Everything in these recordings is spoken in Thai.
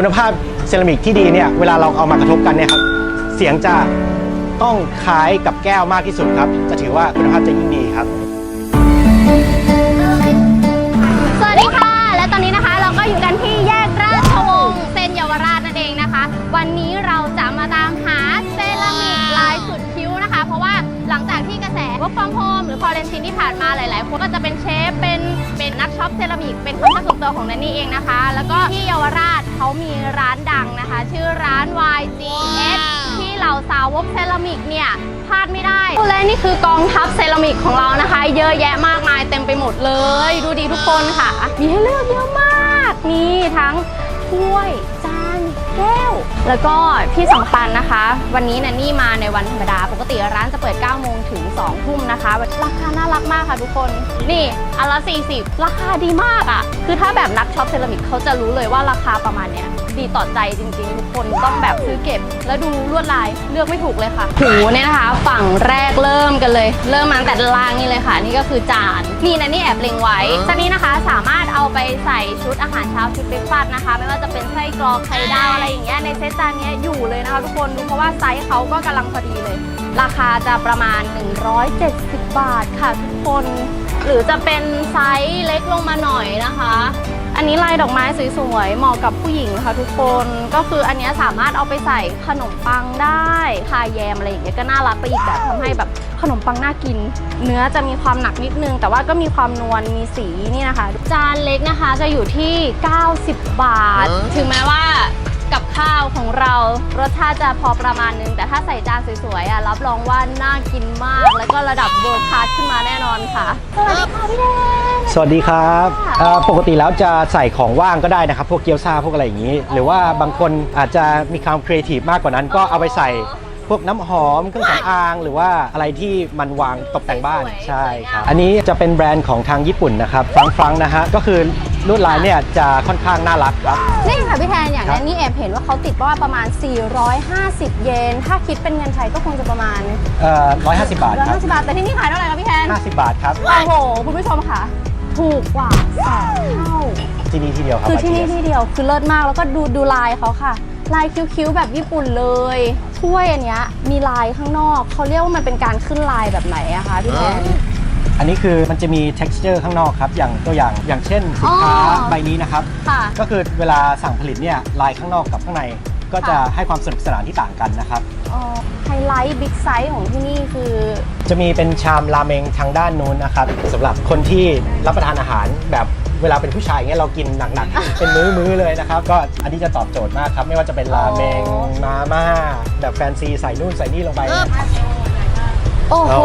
คุณภาพเซรามิกที่ดีเนี่ยเวลาเราเอามากระทบกันเนี่ยครับเสียงจะต้องคล้ายกับแก้วมากที่สุดครับ จะถือว่าคุณภาพจะยิ่งดีครับ work from home หรือ quarantine ที่ผ่านมาหลาย ๆ คนก็จะเป็นเชฟ เป็นเป็นนักช็อปเซรามิก เป็นคนข้างส่วนตัวของนันนี่เองนะคะ แล้วก็ที่เยาวราชเขามีร้านดังนะคะ ชื่อร้าน YGS ที่เหล่าสาวกเซรามิกเนี่ยพลาดไม่ได้และนี่คือกองทัพเซรามิกของเรานะคะ เยอะแยะมากมายเต็มไปหมดเลย ดูดีทุกคนค่ะ มีให้เลือกเยอะมากมีทั้งถ้วยจาน แก้ว แล้วก็ที่สำคัญนะคะ วันนี้นันนี่มาในวันธรรมดา ปกติร้านจะเปิด 9 โมงถึง 2 ทุ่มนะคะ ราคาน่ารักมากค่ะทุกคน นี่อันละ 40 ราคาดีมากอะ่ะ คือถ้าแบบนักช็อปเซรามิกเขาจะรู้เลยว่าราคาประมาณเนี้ย ดีต่อใจจริงๆ ทุกคนต้องแบบซื้อเก็บ แล้วดูลวดลายเลือกไม่ถูกเลยค่ะหูเนี่ยนะคะ ฝั่งแรกเริ่มกันเลย เริ่มมาตั้งแต่ด้านล่างนี่เลยค่ะ นี่ก็คือจาน นี่นะนี่แอบเล็งไว้จานนี้นะคะสามารถเอาไปใส่ชุดอาหารเช้าชุดเบรกฟาสต์นะคะ ไม่ว่าจะเป็นไส้กรอกไข่ดาวอะไรอย่างเงี้ยในเซตจานเนี้ยอยู่เลยนะคะ ทุกคนดูเพราะว่าไซส์เขาก็กำลังพอดีเลย ราคาจะประมาณ 170 บาทค่ะทุกคน หรือจะเป็นไซส์เล็กลงมาหน่อยนะคะ อันนี้ลายดอกไม้สวยๆเหมาะกับผู้หญิงค่ะทุกคนก็คืออันนี้สามารถเอาไปใส่ขนมปังได้คาแยมอะไรอย่างเงี้ยก็น่ารักไปอีกแบบทำให้แบบขนมปังน่ากิน เนื้อจะมีความหนักนิดนึง แต่ว่าก็มีความนวลมีสีนี่นะคะ จานเล็กนะคะจะอยู่ที่ 90 บาท ถึงแม้ว่า กับข้าวของเรารสชาติจะพอประมาณนึง แต่ถ้าใส่จานสวยๆอะรับรองว่าน่ากินมาก แล้วก็ระดับเวิร์คคลาสขึ้นมาแน่นอนค่ะสวัสดีค่ะพี่แดนสวัสดีครับเอ่อปกติแล้วจะใส่ของว่างก็ได้นะครับ พวกเกี๊ยวซ่าพวกอะไรอย่างนี้ หรือว่าบางคนอาจจะมีความครีเอทีฟมากกว่านั้น ก็เอาไปใส่พวกน้ำหอมเครื่องสำอาง หรือว่าอะไรที่มันวางตกแต่งบ้านสวยๆใช่ครับสวยงามอันนี้จะเป็นแบรนด์ของทางญี่ปุ่นนะครับฟรังฟรังนะฮะก็คือ ลวดลายเนี่ยจะค่อนข้างน่ารักครับ นี่ค่ะพี่แทนอย่างครับ นั้นนี่แอบเห็นว่าเขาติดว่าประมาณ 450 เยน ถ้าคิดเป็นเงินไทยก็คงจะประมาณเอ่อ150 บาทครับ150บาท แต่ที่นี่ขายเท่าไหร่คะพี่แทน50 บาทครับ โอ้โห คุณผู้ชมค่ะ ถูกกว่าสองเท่า ที่นี่ที่เดียวครับคือที่นี่ YGS ที่เดียวคือเลิศมากแล้วก็ดูดูลายเขาค่ะ ลายคิ้วๆแบบญี่ปุ่นเลยถ้วยอันเนี้ยมีลายข้างนอกเขาเรียกว่ามันเป็นการขึ้นลายแบบไหนอะคะพี่แทน อันนี้คือมันจะมี texture ข้างนอกครับ อย่างตัวอย่างอย่างเช่นสินค้าอ๋อ ใบนี้นะครับ ค่ะ ก็คือเวลาสั่งผลิตเนี่ยลายข้างนอกกับข้างใน ก็จะให้ความสนุกสนานที่ต่างกันนะครับอ๋อไฮไลท์บิ๊กไซส์ของที่นี่คือ จะมีเป็นชามราเมงทางด้านนู้นนะครับสำหรับคนที่รับประทานอาหารแบบเวลาเป็นผู้ชายอย่างเงี้ยเรากินหนักๆ เป็นมื้อๆเลยนะครับ ก็อันนี้จะตอบโจทย์มากครับ ไม่ว่าจะเป็นราเมงอ๋อ มาม่าแบบแฟนซีใส่นู่นใส่นี่ลงไปโอ้ โหโอ้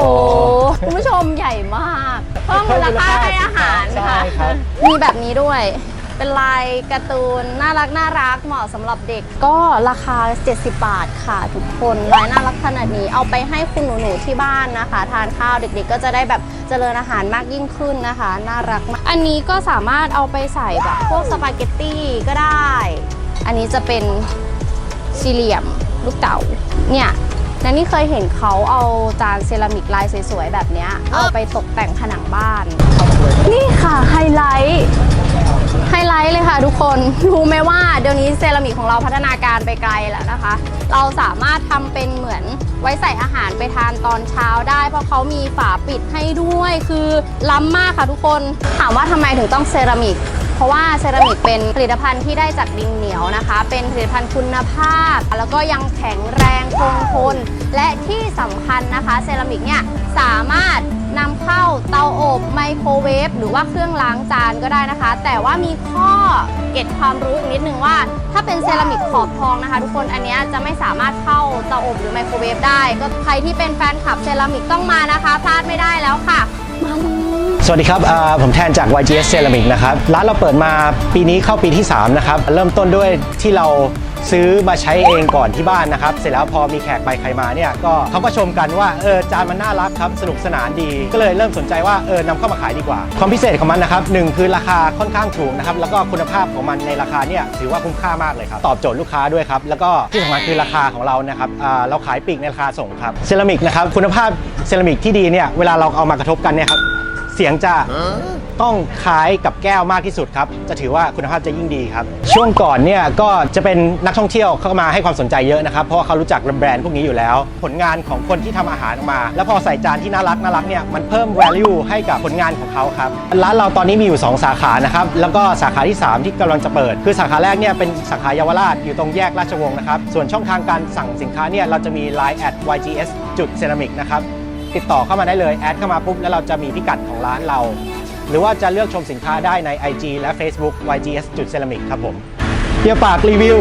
คุณผู้ชมใหญ่มากเพิ่มมูลค่าให้อาหารใช่ค่ะครับ มีแบบนี้ด้วย เป็นลายการ์ตูนน่ารักน่ารักเหมาะสำหรับเด็กก็ราคา 70 บาทค่ะทุกคนลายน่ารักขนาดนี้เอาไปให้คุณหนูๆที่บ้านนะคะ ทานข้าวเด็กๆก็จะได้แบบเจริญอาหารมากยิ่งขึ้นนะคะ น่ารักมากอันนี้ก็สามารถเอาไปใส่แบบพวกสปาเกตตี้ก็ได้ อันนี้จะเป็นสี่เหลี่ยมลูกเต๋าเนี่ย นันนี่เคยเห็นเขาเอาจานเซรามิกลายสวยๆแบบเนี้ยเอาไปตกแต่งผนังบ้าน นี่ค่ะไฮไลท์ไฮไลท์เลยค่ะทุกคน รู้ไหมว่าเดี๋ยวนี้เซรามิกของเราพัฒนาการไปไกลแล้วนะคะ เราสามารถทำเป็นเหมือนไว้ใส่อาหารไปทานตอนเช้าได้ เพราะเขามีฝาปิดให้ด้วยคือล้ำมากค่ะทุกคน ถามว่าทำไมถึงต้องเซรามิก เพราะว่าเซรามิกเป็นผลิตภัณฑ์ที่ได้จากดินเหนียวนะคะ เป็นผลิตภัณฑ์คุณภาพ แล้วก็ยังแข็งแรงคงทน และที่สำคัญนะคะเซรามิกเนี่ยสามารถนำเข้าเตาอบไมโครเวฟหรือว่าเครื่องล้างจานก็ได้นะคะ แต่ว่ามีข้อเกร็ดความรู้อีกนิดนึงว่า ถ้าเป็นเซรามิกขอบทองนะคะ ทุกคนอันนี้จะไม่สามารถเข้าเตาอบหรือไมโครเวฟได้ ก็ใครที่เป็นแฟนคลับเซรามิกต้องมานะคะ พลาดไม่ได้แล้วค่ะ มาเลยสวัสดีครับผมแทนจาก YGS Ceramic นะครับ ร้านเราเปิดมาปีนี้เข้าปีที่ 3 นะครับ เริ่มต้นด้วยที่เรา ซื้อมาใช้เองก่อนที่บ้านนะครับ เสร็จแล้วพอมีแขกไปใครมาเนี่ยก็เขาก็ชมกันว่าเออจานมันน่ารักครับสนุกสนานดี ก็เลยเริ่มสนใจว่าเออนำเข้ามาขายดีกว่า ความพิเศษของมันนะครับหนึ่งคือราคาค่อนข้างถูกนะครับแล้วก็คุณภาพของมันในราคาเนี่ยถือว่าคุ้มค่ามากเลยครับตอบโจทย์ลูกค้าด้วยครับแล้วก็ที่สำคัญคือราคาของเรานะครับอ่าเราขายปลีกในราคาส่งครับเซรามิกนะครับคุณภาพเซรามิกที่ดีเนี่ยเวลาเราเอามากระทบกันเนี่ยครับ เสียงจะต้องคล้ายกับแก้วมากที่สุดครับ จะถือว่าคุณภาพจะยิ่งดีครับ ช่วงก่อนเนี่ยก็จะเป็นนักท่องเที่ยวเข้ามาให้ความสนใจเยอะนะครับ เพราะว่าเขารู้จักแบรนด์พวกนี้อยู่แล้ว ผลงานของคนที่ทำอาหารออกมา แล้วพอใส่จานที่น่ารักน่ารักเนี่ยมันเพิ่ม value ให้กับผลงานของเขาครับ ร้านเราตอนนี้มีอยู่ 2 สาขานะครับ แล้วก็สาขาที่ 3 ที่กำลังจะเปิด คือสาขาแรกเนี่ยเป็นสาขาเยาวราชอยู่ตรงแยกราชวงศ์นะครับ ส่วนช่องทางการสั่งสินค้าเนี่ยเราจะมี Line at YGS จุดเซรามิกนะครับ ติดต่อเข้ามาได้เลยแอดเข้ามาปุ๊บแล้วเราจะมีพิกัดของร้านเรา หรือว่าจะเลือกชมสินค้าได้ใน IG และ Facebook YGS จุดเซรามิกครับผมเปียปากรีวิว